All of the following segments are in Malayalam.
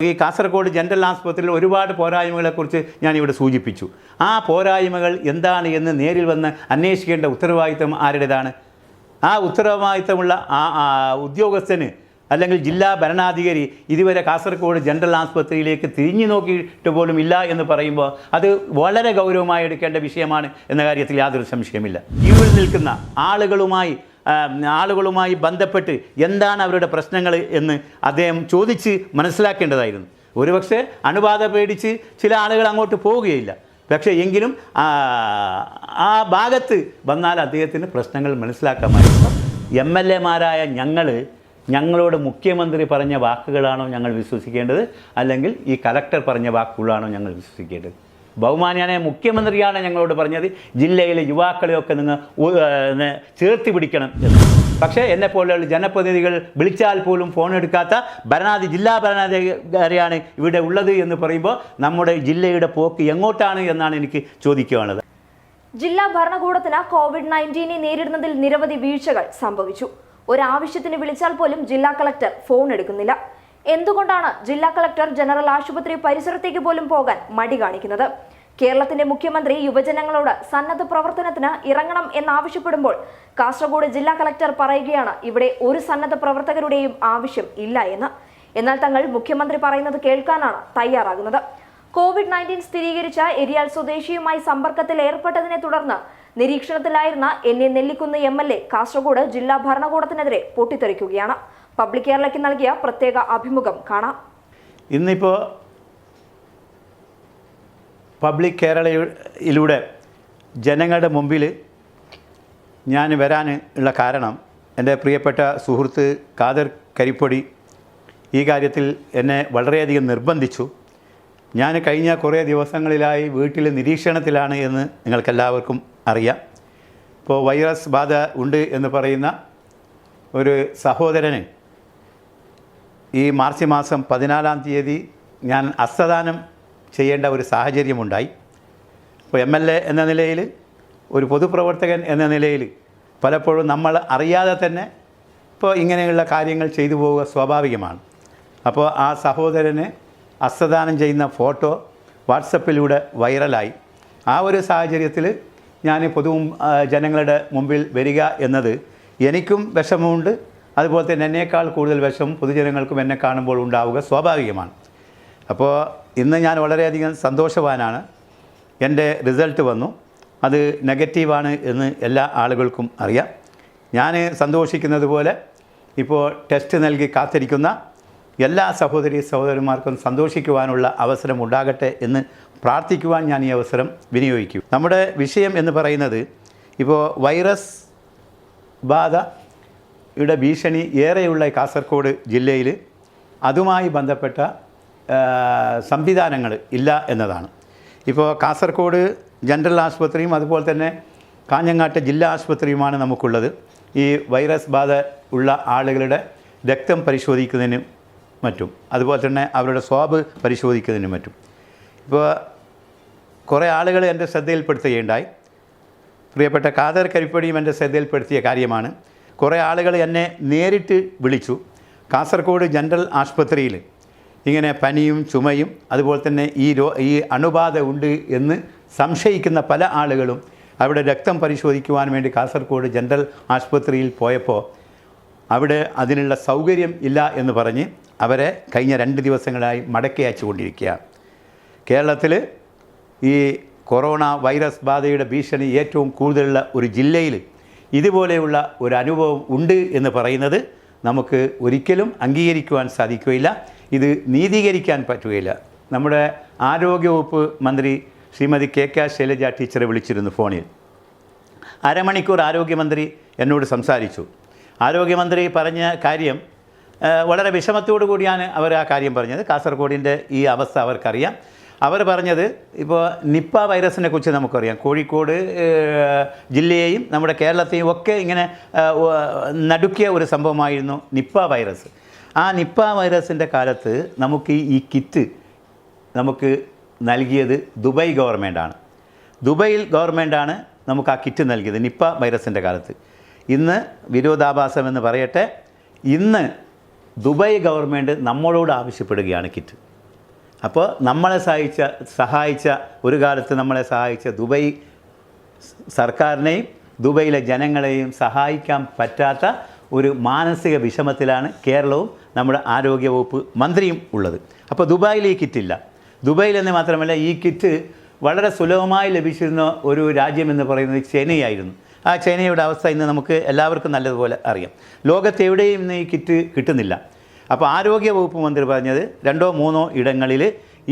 ഈ കാസർഗോഡ് ജനറൽ ആസ്പത്രിയിൽ ഒരുപാട് പോരായ്മകളെക്കുറിച്ച് ഞാനിവിടെ സൂചിപ്പിച്ചു. ആ പോരായ്മകൾ എന്താണ് എന്ന് നേരിൽ വന്ന് അന്വേഷിക്കേണ്ട ഉത്തരവാദിത്തം ആരുടേതാണ്? ആ ഉത്തരവാദിത്തമുള്ള ആ ഉദ്യോഗസ്ഥന് അല്ലെങ്കിൽ ജില്ലാ ഭരണാധികാരി ഇതുവരെ കാസർഗോഡ് ജനറൽ ആസ്പത്രിയിലേക്ക് തിരിഞ്ഞു നോക്കിയിട്ട് പോലും ഇല്ല എന്ന് പറയുമ്പോൾ അത് വളരെ ഗൗരവമായി എടുക്കേണ്ട വിഷയമാണ് എന്ന കാര്യത്തിൽ യാതൊരു സംശയമില്ല ഇവിടെ നിൽക്കുന്ന ആളുകളുമായി ആളുകളുമായി ബന്ധപ്പെട്ട് എന്താണ് അവരുടെ പ്രശ്നങ്ങൾ എന്ന് അദ്ദേഹം ചോദിച്ച് മനസ്സിലാക്കേണ്ടതായിരുന്നു. ഒരുപക്ഷെ അണുബാധ പേടിച്ച് ചില ആളുകൾ അങ്ങോട്ട് പോവുകയില്ല. പക്ഷേ എങ്കിലും ആ, ഭാഗത്ത് വന്നാൽ അദ്ദേഹത്തിന് പ്രശ്നങ്ങൾ മനസ്സിലാക്കാമായിരുന്നു. എം എൽ എമാരായ ഞങ്ങൾ ഞങ്ങളോട് മുഖ്യമന്ത്രി പറഞ്ഞ വാക്കുകളാണോ ഞങ്ങൾ വിശ്വസിക്കേണ്ടത്? അല്ലെങ്കിൽ ഈ കലക്ടർ പറഞ്ഞ വാക്കുകളാണോ ഞങ്ങൾ വിശ്വസിക്കേണ്ടത്? ബഹുമാനിയായ മുഖ്യമന്ത്രിയാണ് ഞങ്ങളോട് പറഞ്ഞത്. ജില്ലയിലെ യുവാക്കളെയൊക്കെ നിങ്ങൾ ചേർത്തി പിടിക്കണം എന്ന്. പക്ഷേ എന്നെ പോലെയുള്ള ജനപ്രതിനിധികൾ വിളിച്ചാൽ പോലും ഫോൺ എടുക്കാത്ത ഭരണാധി ജില്ലാ ഭരണാധികാരിയാണ് ഇവിടെ ഉള്ളത് എന്ന് പറയുമ്പോൾ നമ്മുടെ ജില്ലയുടെ പോക്ക് എങ്ങോട്ടാണ് എന്നാണ് എനിക്ക് ചോദിക്കുവാനുള്ളത് ജില്ലാ ഭരണകൂടത്തിന് കോവിഡ് നയന്റീനെ നേരിടുന്നതിൽ നിരവധി വീഴ്ചകൾ സംഭവിച്ചു. ഒരാവശ്യത്തിന് വിളിച്ചാൽ പോലും ജില്ലാ കളക്ടർ ഫോൺ എടുക്കുന്നില്ല. എന്തുകൊണ്ടാണ് ജില്ലാ കളക്ടർ ജനറൽ ആശുപത്രി പരിസരത്തേക്ക് പോലും പോകാൻ മടി കാണിക്കുന്നത്? കേരളത്തിന്റെ മുഖ്യമന്ത്രി യുവജനങ്ങളോട് സന്നദ്ധ പ്രവർത്തനത്തിന് ഇറങ്ങണം എന്നാവശ്യപ്പെടുമ്പോൾ കാസർഗോഡ് ജില്ലാ കളക്ടർ പറയുകയാണ് ഇവിടെ ഒരു സന്നദ്ധ പ്രവർത്തകരുടെയും ആവശ്യം ഇല്ല എന്ന്. എന്നാൽ തങ്ങൾ മുഖ്യമന്ത്രി പറയുന്നത് കേൾക്കാനാണ് തയ്യാറാകുന്നത്. കോവിഡ് നയന്റീൻ സ്ഥിരീകരിച്ച എരിയാൽ സ്വദേശിയുമായി സമ്പർക്കത്തിൽ ഏർപ്പെട്ടതിനെ തുടർന്ന് നിരീക്ഷണത്തിലായിരുന്ന N A Nellikkunnu M L A Kasaragod ജില്ലാ ഭരണകൂടത്തിനെതിരെ പൊട്ടിത്തെറിക്കുകയാണ്. പബ്ലിക് കേരളയ്ക്ക് നൽകിയ പ്രത്യേക അഭിമുഖം കാണാം. ഇന്നിപ്പോൾ പബ്ലിക് കേരളയിലൂടെ ജനങ്ങളുടെ മുമ്പിൽ ഞാൻ വരാൻ ഉള്ള കാരണം എന്റെ പ്രിയപ്പെട്ട സുഹൃത്ത് കാദർ കരിപ്പൊടി ഈ കാര്യത്തിൽ എന്നെ വളരെയധികം നിർബന്ധിച്ചു. ഞാൻ കഴിഞ്ഞ കുറേ ദിവസങ്ങളിലായി വീട്ടിൽ നിരീക്ഷണത്തിലാണ് എന്ന് നിങ്ങൾക്കെല്ലാവർക്കും അറിയാം. ഇപ്പോൾ വൈറസ് ബാധ ഉണ്ട് എന്ന് പറയുന്ന ഒരു സഹോദരന് ഈ മാർച്ച് മാസം പതിനാലാം തീയതി ഞാൻ അസ്തദാനം ചെയ്യേണ്ട ഒരു സാഹചര്യമുണ്ടായി. അപ്പോൾ എം എൽ എ എന്ന നിലയിൽ ഒരു പൊതുപ്രവർത്തകൻ എന്ന നിലയിൽ പലപ്പോഴും നമ്മൾ അറിയാതെ തന്നെ ഇപ്പോൾ ഇങ്ങനെയുള്ള കാര്യങ്ങൾ ചെയ്തു പോവുക സ്വാഭാവികമാണ്. അപ്പോൾ ആ സഹോദരന് അസ്തദാനം ചെയ്യുന്ന ഫോട്ടോ വാട്സപ്പിലൂടെ വൈറലായി. ആ ഒരു സാഹചര്യത്തിൽ ഞാൻ പൊതു ജനങ്ങളുടെ മുമ്പിൽ വരിക എന്നത് എനിക്കും വിഷമമുണ്ട്. അതുപോലെ തന്നെ എന്നേക്കാൾ കൂടുതൽ വിഷം പൊതുജനങ്ങൾക്കും എന്നെ കാണുമ്പോൾ ഉണ്ടാവുക സ്വാഭാവികമാണ്. അപ്പോൾ ഇന്ന് ഞാൻ വളരെയധികം സന്തോഷവാനാണ്. എന്റെ റിസൾട്ട് വന്നു. അത് നെഗറ്റീവാണ് എന്ന് എല്ലാ ആളുകൾക്കും അറിയാം. ഞാൻ സന്തോഷിക്കുന്നത് പോലെ ഇപ്പോൾ ടെസ്റ്റ് നൽകി കാത്തിരിക്കുന്ന എല്ലാ സഹോദരി സഹോദരന്മാർക്കും സന്തോഷിക്കുവാനുള്ള അവസരം ഉണ്ടാകട്ടെ എന്ന് പ്രാർത്ഥിക്കുവാൻ ഞാൻ ഈ അവസരം വിനിയോഗിക്കും. നമ്മുടെ വിഷയം എന്ന് പറയുന്നത് ഇപ്പോൾ വൈറസ് ബാധയുടെ ഭീഷണി ഏറെയുള്ള കാസർഗോഡ് ജില്ലയിൽ അതുമായി ബന്ധപ്പെട്ട സംവിധാനങ്ങൾ ഇല്ല എന്നതാണ്. ഇപ്പോൾ കാസർഗോഡ് ജനറൽ ആശുപത്രിയും അതുപോലെ തന്നെ കാഞ്ഞങ്ങാട്ട് ജില്ലാ ആശുപത്രിയുമാണ് നമുക്കുള്ളത്. ഈ വൈറസ് ബാധ ഉള്ള ആളുകളുടെ രക്തം പരിശോധിക്കുന്നതിനും മറ്റും അതുപോലെ തന്നെ അവരുടെ സ്വാബ് പരിശോധിക്കുന്നതിനും മറ്റും. ഇപ്പോൾ കുറേ ആളുകൾ എന്റെ ശ്രദ്ധയിൽപ്പെടുത്തുകയുണ്ടായി. പ്രിയപ്പെട്ട കാതർ കരിപ്പടിയും എന്റെ ശ്രദ്ധയിൽപ്പെടുത്തിയ കാര്യമാണ്. കുറേ ആളുകൾ എന്നെ നേരിട്ട് വിളിച്ചു. കാസർഗോഡ് ജനറൽ ആശുപത്രിയിൽ. ഇങ്ങനെ പനിയും ചുമയും അതുപോലെ തന്നെ ഈ രോ ഈ അണുബാധ ഉണ്ട് എന്ന് സംശയിക്കുന്ന പല ആളുകളും അവിടെ രക്തം പരിശോധിക്കുവാൻ വേണ്ടി കാസർഗോഡ് ജനറൽ ആശുപത്രിയിൽ പോയപ്പോൾ അവിടെ അതിനുള്ള സൗകര്യം ഇല്ല എന്ന് പറഞ്ഞ് അവരെ കഴിഞ്ഞ രണ്ട് ദിവസങ്ങളായി മടക്കി അയച്ചുകൊണ്ടിരിക്കുക. കേരളത്തിൽ ഈ കൊറോണ വൈറസ് ബാധയുടെ ഭീഷണി ഏറ്റവും കൂടുതലുള്ള ഒരു ജില്ലയിൽ ഇതുപോലെയുള്ള ഒരു അനുഭവം ഉണ്ട് എന്ന് പറയുന്നത് നമുക്ക് ഒരിക്കലും അംഗീകരിക്കുവാൻ സാധിക്കുകയില്ല. ഇത് നീതീകരിക്കാൻ പറ്റുകയില്ല. നമ്മുടെ ആരോഗ്യവകുപ്പ് മന്ത്രി ശ്രീമതി കെ കെ ശൈലജ ടീച്ചറെ വിളിച്ചിരുന്നു ഫോണിൽ. അരമണിക്കൂർ ആരോഗ്യമന്ത്രി എന്നോട് സംസാരിച്ചു. ആരോഗ്യമന്ത്രി പറഞ്ഞ കാര്യം വളരെ വിഷമത്തോടു കൂടിയാണ് അവർ ആ കാര്യം പറഞ്ഞത്. കാസർഗോഡിന്റെ ഈ അവസ്ഥ അവർക്കറിയാം. അവർ പറഞ്ഞത് ഇപ്പോൾ നിപ്പ വൈറസിനെ കുറിച്ച് നമുക്കറിയാം. കോഴിക്കോട് ജില്ലയെയും നമ്മുടെ കേരളത്തെയും ഒക്കെ ഇങ്ങനെ നടുക്കിയ ഒരു സംഭവമായിരുന്നു നിപ്പ വൈറസ്. ആ നിപ്പ വൈറസിന്റെ കാലത്ത് നമുക്ക് ഈ കിറ്റ് നമുക്ക് നൽകിയത് ദുബായ് ഗവൺമെന്റാണ് ദുബൈയിൽ ഗവൺമെന്റാണ് നമുക്ക് ആ കിറ്റ് നൽകിയത് നിപ്പ വൈറസിന്റെ കാലത്ത്. ഇന്ന് വിരോധാഭാസം എന്ന് പറയട്ടെ ഇന്ന് ദുബായ് ഗവൺമെന്റ് നമ്മളോട് ആവശ്യപ്പെടുകയാണ് കിറ്റ്. അപ്പോൾ നമ്മളെ സഹായിച്ച സഹായിച്ച ഒരു കാലത്ത് നമ്മളെ സഹായിച്ച ദുബൈ സർക്കാരിനെയും ദുബൈയിലെ ജനങ്ങളെയും സഹായിക്കാൻ പറ്റാത്ത ഒരു മാനസിക വിഷമത്തിലാണ് കേരളവും നമ്മുടെ ആരോഗ്യവകുപ്പ് മന്ത്രിയും ഉള്ളത്. അപ്പോൾ ദുബായിൽ ഈ കിറ്റില്ല. ദുബായിലെന്ന് മാത്രമല്ല ഈ കിറ്റ് വളരെ സുലഭമായി ലഭിച്ചിരുന്ന ഒരു രാജ്യമെന്ന് പറയുന്നത് ചൈനയായിരുന്നു ആ ചൈനയുടെ അവസ്ഥ ഇന്ന് നമുക്ക് എല്ലാവർക്കും നല്ലതുപോലെ അറിയാം. ലോകത്തെവിടെയും ഇന്ന് ഈ കിറ്റ് കിട്ടുന്നില്ല. അപ്പോൾ ആരോഗ്യ വകുപ്പ് മന്ത്രി പറഞ്ഞത് രണ്ടോ മൂന്നോ ഇടങ്ങളിൽ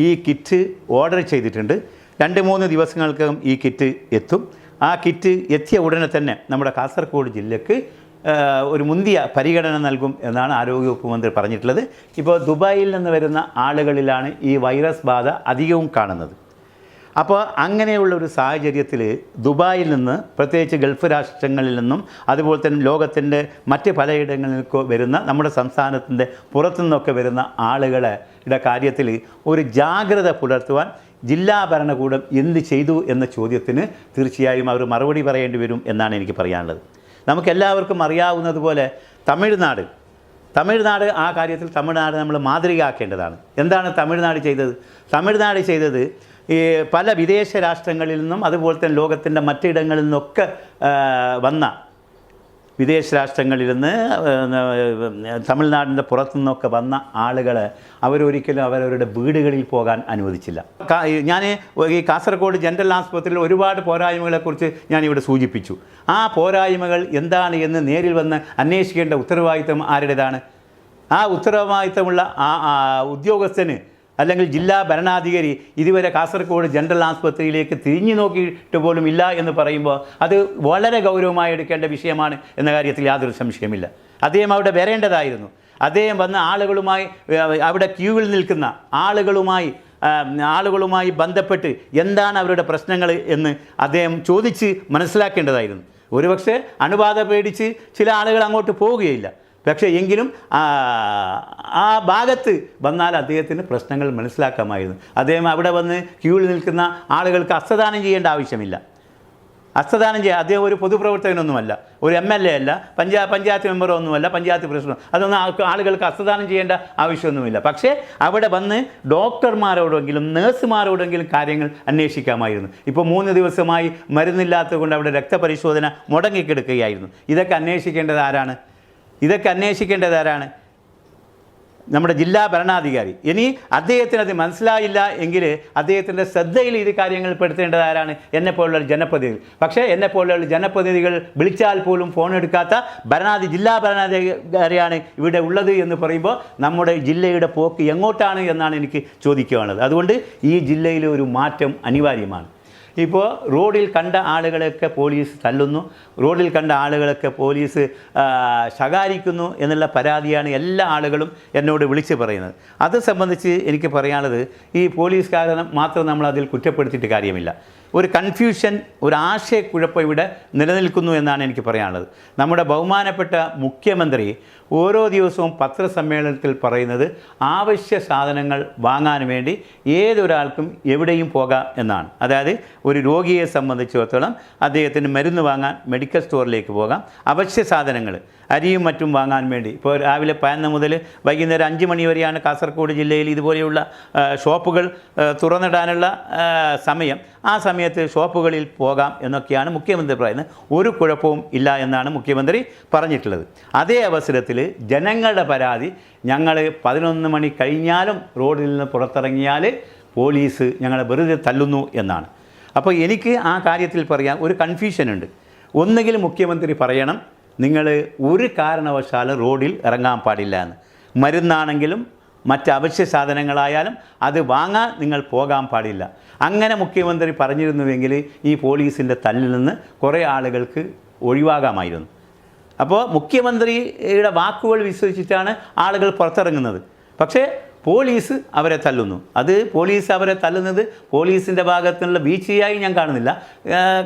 ഈ കിറ്റ് ഓർഡർ ചെയ്തിട്ടുണ്ട്. രണ്ട് മൂന്ന് ദിവസങ്ങൾക്കകം ഈ കിറ്റ് എത്തും. ആ കിറ്റ് എത്തിയ ഉടനെ തന്നെ നമ്മുടെ കാസർഗോഡ് ജില്ലയ്ക്ക് ഒരു മുന്തിയ പരിഗണന നൽകും എന്നാണ് ആരോഗ്യവകുപ്പ് മന്ത്രി പറഞ്ഞിട്ടുള്ളത്. ഇപ്പോൾ ദുബായിൽ നിന്ന് വരുന്ന ആളുകളിലാണ് ഈ വൈറസ് ബാധ അധികവും കാണുന്നത്. അപ്പോൾ അങ്ങനെയുള്ള ഒരു സാഹചര്യത്തിൽ ദുബായിൽ നിന്ന് പ്രത്യേകിച്ച് ഗൾഫ് രാഷ്ട്രങ്ങളിൽ നിന്നും അതുപോലെ തന്നെ ലോകത്തിന്റെ മറ്റ് പലയിടങ്ങളിൽ നിന്നൊക്കെ വരുന്ന നമ്മുടെ സംസ്ഥാനത്തിന്റെ പുറത്തു നിന്നൊക്കെ വരുന്ന ആളുകളുടെ കാര്യത്തിൽ ഒരു ജാഗ്രത പുലർത്തുവാൻ ജില്ലാ ഭരണകൂടം എന്ത് ചെയ്തു എന്ന ചോദ്യത്തിന് തീർച്ചയായും അവർ മറുപടി പറയേണ്ടി വരും എന്നാണ് എനിക്ക് പറയാനുള്ളത്. നമുക്കെല്ലാവർക്കും അറിയാവുന്നതുപോലെ തമിഴ്നാട്. തമിഴ്നാട് ആ കാര്യത്തിൽ തമിഴ്നാട് നമ്മൾ മാതൃകയാക്കേണ്ടതാണ്. എന്താണ് തമിഴ്നാട് ചെയ്തത്? തമിഴ്നാട് ചെയ്തത് ഈ പല വിദേശ രാഷ്ട്രങ്ങളിൽ നിന്നും അതുപോലെ തന്നെ ലോകത്തിന്റെ മറ്റിടങ്ങളിൽ നിന്നൊക്കെ വന്ന വിദേശ രാഷ്ട്രങ്ങളിൽ നിന്ന് തമിഴ്നാടിന്റെ പുറത്തു നിന്നൊക്കെ വന്ന ആളുകൾ അവരൊരിക്കലും അവരവരുടെ വീടുകളിൽ പോകാൻ അനുവദിച്ചില്ല. ഞാൻ ഈ കാസർഗോഡ് ജനറൽ ആസ്പത്രിയിൽ ഒരുപാട് പോരായ്മകളെക്കുറിച്ച് ഞാനിവിടെ സൂചിപ്പിച്ചു. ആ പോരായ്മകൾ എന്താണ് എന്ന് നേരിൽ വന്ന് അന്വേഷിക്കേണ്ട ഉത്തരവാദിത്തം ആരുടേതാണ്? ആ ഉത്തരവാദിത്തമുള്ള ആ ഉദ്യോഗസ്ഥന് അല്ലെങ്കിൽ ജില്ലാ ഭരണാധികാരി ഇതുവരെ കാസർഗോഡ് ജനറൽ ആസ്പത്രിയിലേക്ക് തിരിഞ്ഞു നോക്കിയിട്ട് പോലും ഇല്ല എന്ന് പറയുമ്പോൾ അത് വളരെ ഗൗരവമായി എടുക്കേണ്ട വിഷയമാണ് എന്ന കാര്യത്തിൽ യാതൊരു സംശയമില്ല അദ്ദേഹം അവിടെ വരേണ്ടതായിരുന്നു. അദ്ദേഹം വന്ന ആളുകളുമായി അവിടെ ക്യൂവിൽ നിൽക്കുന്ന ആളുകളുമായി ആളുകളുമായി ബന്ധപ്പെട്ട് എന്താണ് അവരുടെ പ്രശ്നങ്ങൾ എന്ന് അദ്ദേഹം ചോദിച്ച് മനസ്സിലാക്കേണ്ടതായിരുന്നു. ഒരുപക്ഷെ അണുബാധ പേടിച്ച് ചില ആളുകൾ അങ്ങോട്ട് പോവുകയില്ല. പക്ഷേ എങ്കിലും ആ, ഭാഗത്ത് വന്നാൽ അദ്ദേഹത്തിന് പ്രശ്നങ്ങൾ മനസ്സിലാക്കാമായിരുന്നു. അദ്ദേഹം അവിടെ വന്ന് ക്യൂവിൽ നിൽക്കുന്ന ആളുകൾക്ക് അസ്തദാനം ചെയ്യേണ്ട ആവശ്യമില്ല. അസ്തദാനം ചെയ്യുക അദ്ദേഹം ഒരു പൊതുപ്രവർത്തകനൊന്നുമല്ല. ഒരു എം എൽ എ അല്ല പഞ്ചാ പഞ്ചായത്ത് മെമ്പറോ ഒന്നുമല്ല പഞ്ചായത്ത് പ്രസിഡന്റ്. അതൊന്നും ആളുകൾക്ക് അസ്തദാനം ചെയ്യേണ്ട ആവശ്യമൊന്നുമില്ല. പക്ഷേ അവിടെ വന്ന് ഡോക്ടർമാരോടെങ്കിലും നേഴ്സുമാരോടെങ്കിലും കാര്യങ്ങൾ അന്വേഷിക്കാമായിരുന്നു. ഇപ്പോൾ മൂന്ന് ദിവസമായി മരുന്നില്ലാത്തത് കൊണ്ട് അവിടെ രക്തപരിശോധന മുടങ്ങിക്കിടക്കുകയായിരുന്നു. ഇതൊക്കെ അന്വേഷിക്കേണ്ടത് ആരാണ്? ഇതൊക്കെ അന്വേഷിക്കേണ്ടത് ആരാണ്? നമ്മുടെ ജില്ലാ ഭരണാധികാരി. ഇനി അദ്ദേഹത്തിന് അത് മനസ്സിലായില്ല എങ്കിൽ അദ്ദേഹത്തിന്റെ ശ്രദ്ധയിൽ ഇത് കാര്യങ്ങൾ പെടുത്തേണ്ടത് ആരാണ്? എന്നെപ്പോലുള്ള ജനപ്രതിനിധികൾ. പക്ഷേ എന്നെപ്പോലുള്ള ജനപ്രതിനിധികൾ വിളിച്ചാൽ പോലും ഫോൺ എടുക്കാത്ത ഭരണാധി ജില്ലാ ഭരണാധികാരിയാണ് ഇവിടെ ഉള്ളത് എന്ന് പറയുമ്പോൾ നമ്മുടെ ജില്ലയുടെ പോക്ക് എങ്ങോട്ടാണ് എന്നാണ് എനിക്ക് ചോദിക്കുവാനുള്ളത് അതുകൊണ്ട് ഈ ജില്ലയിലെ ഒരു മാറ്റം അനിവാര്യമാണ്. ഇപ്പോൾ റോഡിൽ കണ്ട ആളുകളെയൊക്കെ പോലീസ് തല്ലുന്നു. റോഡിൽ കണ്ട ആളുകളൊക്കെ പോലീസ് ശകാരിക്കുന്നു എന്നുള്ള പരാതിയാണ് എല്ലാ ആളുകളും എന്നോട് വിളിച്ച് പറയുന്നത്. അത് സംബന്ധിച്ച് എനിക്ക് പറയാനുള്ളത് ഈ പോലീസ് കാരണം മാത്രം നമ്മൾ അതിൽ കുറ്റപ്പെടുത്തിയിട്ട് കാര്യമില്ല. ഒരു കൺഫ്യൂഷൻ ഒരു ആശയക്കുഴപ്പം ഇവിടെ നിലനിൽക്കുന്നു എന്നാണ് എനിക്ക് പറയാനുള്ളത്. നമ്മുടെ ബഹുമാനപ്പെട്ട മുഖ്യമന്ത്രി ഓരോ ദിവസവും പത്രസമ്മേളനത്തിൽ പറയുന്നത് ആവശ്യ സാധനങ്ങൾ വാങ്ങാൻ വേണ്ടി ഏതൊരാൾക്കും എവിടെയും പോകാം എന്നാണ്. അതായത് ഒരു രോഗിയെ സംബന്ധിച്ചിടത്തോളം അദ്ദേഹത്തിന് മരുന്ന് വാങ്ങാൻ മെഡിക്കൽ സ്റ്റോറിലേക്ക് പോകാം. അവശ്യ സാധനങ്ങൾ അരിയും മറ്റും വാങ്ങാൻ വേണ്ടി. ഇപ്പോൾ രാവിലെ പതിനൊന്ന് മുതൽ വൈകുന്നേരം അഞ്ച് മണി വരെയാണ് കാസർഗോഡ് ജില്ലയിൽ ഇതുപോലെയുള്ള ഷോപ്പുകൾ തുറന്നിടാനുള്ള സമയം. ആ സമയത്ത് ഷോപ്പുകളിൽ പോകാം എന്നൊക്കെയാണ് മുഖ്യമന്ത്രി പറയുന്നത്. ഒരു കുഴപ്പവും ഇല്ല എന്നാണ് മുഖ്യമന്ത്രി പറഞ്ഞിട്ടുള്ളത്. അതേ അവസരത്തിൽ ജനങ്ങളുടെ പരാതി ഞങ്ങൾ പതിനൊന്ന് മണി കഴിഞ്ഞാലും റോഡിൽ നിന്ന് പുറത്തിറങ്ങിയാൽ പോലീസ് ഞങ്ങളെ വെറുതെ തല്ലുന്നു എന്നാണ്. അപ്പോൾ എനിക്ക് ആ കാര്യത്തിൽ പറയാൻ ഒരു കൺഫ്യൂഷൻ ഉണ്ട്. ഒന്നുകിൽ മുഖ്യമന്ത്രി പറയണം നിങ്ങൾ ഒരു കാരണവശാലും റോഡിൽ ഇറങ്ങാൻ പാടില്ല എന്ന്. മരുന്നാണെങ്കിലും മറ്റ് അവശ്യ സാധനങ്ങളായാലും അത് വാങ്ങാൻ നിങ്ങൾ പോകാൻ പാടില്ല. അങ്ങനെ മുഖ്യമന്ത്രി പറഞ്ഞിരുന്നുവെങ്കിൽ ഈ പോലീസിന്റെ തല്ലിൽ നിന്ന് കുറേ ആളുകൾക്ക് ഒഴിവാകാമായിരുന്നു. അപ്പോൾ മുഖ്യമന്ത്രിയുടെ വാക്കുകൾ വിശ്വസിച്ചിട്ടാണ് ആളുകൾ പുറത്തിറങ്ങുന്നത്. പക്ഷേ പോലീസ് അവരെ തല്ലുന്നു. അത് പോലീസ് അവരെ തല്ലുന്നത് പോലീസിന്റെ ഭാഗത്തുനിന്നുള്ള വീഴ്ചയായി ഞാൻ കാണുന്നില്ല.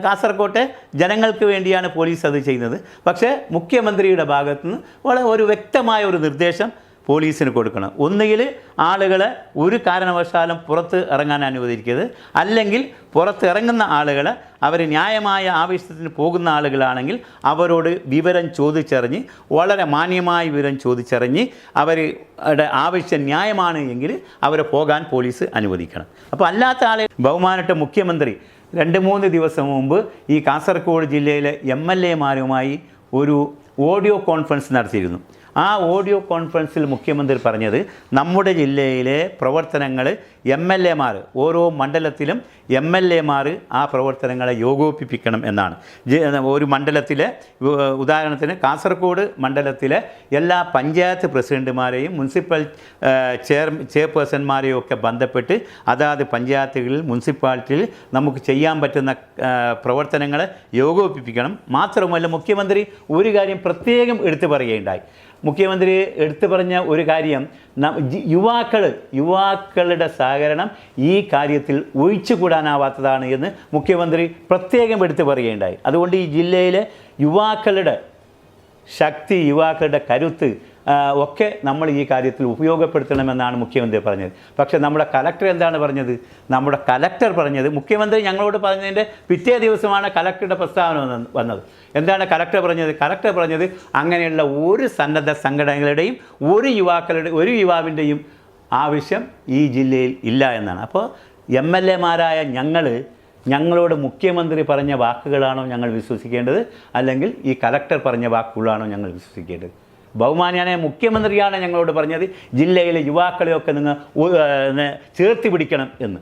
കാസർകോട്ടെ ജനങ്ങൾക്ക് വേണ്ടിയാണ് പോലീസ് അത് ചെയ്യുന്നത്. പക്ഷേ മുഖ്യമന്ത്രിയുടെ ഭാഗത്തുനിന്ന് വളരെ ഒരു വ്യക്തമായ ഒരു നിർദ്ദേശം പോലീസിന് കൊടുക്കണം. ഒന്നുകിൽ ആളുകളെ ഒരു കാരണവശാലും പുറത്ത് ഇറങ്ങാൻ അനുവദിക്കരുത്. അല്ലെങ്കിൽ പുറത്ത് ഇറങ്ങുന്ന ആളുകളെ അവർ ന്യായമായ ആവശ്യത്തിന് പോകുന്ന ആളുകളാണെങ്കിൽ അവരോട് വിവരം ചോദിച്ചറിഞ്ഞ് വളരെ മാന്യമായ വിവരം ചോദിച്ചറിഞ്ഞ് അവരുടെ ആവശ്യം ന്യായമാണ് എങ്കിൽ അവരെ പോകാൻ പോലീസ് അനുവദിക്കണം. അപ്പോൾ അല്ലാത്ത ആളെ ബഹുമാനപ്പെട്ട മുഖ്യമന്ത്രി രണ്ട് മൂന്ന് ദിവസം മുമ്പ് ഈ കാസർഗോഡ് ജില്ലയിലെ എം എൽ എമാരുമായി ഒരു ഓഡിയോ കോൺഫറൻസ് നടത്തിയിരുന്നു. ആ ഓഡിയോ കോൺഫറൻസിൽ മുഖ്യമന്ത്രി പറഞ്ഞത് നമ്മുടെ ജില്ലയിലെ പ്രവർത്തനങ്ങൾ എം എൽ എമാർ ഓരോ മണ്ഡലത്തിലും എം എൽ എമാർ ആ പ്രവർത്തനങ്ങളെ യോഗോപിപ്പിക്കണം എന്നാണ്. ഒരു മണ്ഡലത്തിലെ ഉദാഹരണത്തിന് കാസർഗോഡ് മണ്ഡലത്തിലെ എല്ലാ പഞ്ചായത്ത് പ്രസിഡന്റുമാരെയും മുനിസിപ്പൽ ചെയർ ചെയർപേഴ്സൺമാരെയും ഒക്കെ ബന്ധപ്പെട്ട് അതാത് പഞ്ചായത്തുകളിൽ മുനിസിപ്പാലിറ്റിയിൽ നമുക്ക് ചെയ്യാൻ പറ്റുന്ന പ്രവർത്തനങ്ങളെ യോഗോപിപ്പിക്കണം. മാത്രമല്ല മുഖ്യമന്ത്രി ഒരു കാര്യം പ്രത്യേകം എടുത്തു പറയുകയുണ്ടായി. മുഖ്യമന്ത്രി എടുത്തു പറഞ്ഞ ഒരു കാര്യം യുവാക്കൾ യുവാക്കളുടെ സഹകരണം ഈ കാര്യത്തിൽ ഒഴിച്ചുകൂടാനാവാത്തതാണ് എന്ന് മുഖ്യമന്ത്രി പ്രത്യേകം എടുത്തു പറയുകയുണ്ടായി. അതുകൊണ്ട് ഈ ജില്ലയിലെ യുവാക്കളുടെ ശക്തി യുവാക്കളുടെ കരുത്ത് ഒക്കെ നമ്മൾ ഈ കാര്യത്തിൽ ഉപയോഗപ്പെടുത്തണമെന്നാണ് മുഖ്യമന്ത്രി പറഞ്ഞത്. പക്ഷേ നമ്മുടെ കലക്ടർ എന്താണ് പറഞ്ഞത്? നമ്മുടെ കലക്ടർ പറഞ്ഞത് മുഖ്യമന്ത്രി ഞങ്ങളോട് പറഞ്ഞതിന്റെ പിറ്റേ ദിവസമാണ് കലക്ടറുടെ പ്രസ്താവന വന്നത്. എന്താണ് കലക്ടർ പറഞ്ഞത്? കലക്ടർ പറഞ്ഞത് അങ്ങനെയുള്ള ഒരു സന്നദ്ധ സംഘടനകളുടെയും ഒരു യുവാക്കളുടെ ഒരു യുവാവിന്റെയും ആവശ്യം ഈ ജില്ലയിൽ ഇല്ല എന്നാണ്. അപ്പോൾ എം എൽ എമാരായ ഞങ്ങൾ ഞങ്ങളോട് മുഖ്യമന്ത്രി പറഞ്ഞ വാക്കുകളാണോ ഞങ്ങൾ വിശ്വസിക്കേണ്ടത്? അല്ലെങ്കിൽ ഈ കലക്ടർ പറഞ്ഞ വാക്കുകളാണോ ഞങ്ങൾ വിശ്വസിക്കേണ്ടത്? ബഹുമാനിയായ മുഖ്യമന്ത്രിയാണ് ഞങ്ങളോട് പറഞ്ഞത് ജില്ലയിലെ യുവാക്കളെയൊക്കെ നിങ്ങൾ ചേർത്തി പിടിക്കണം എന്ന്.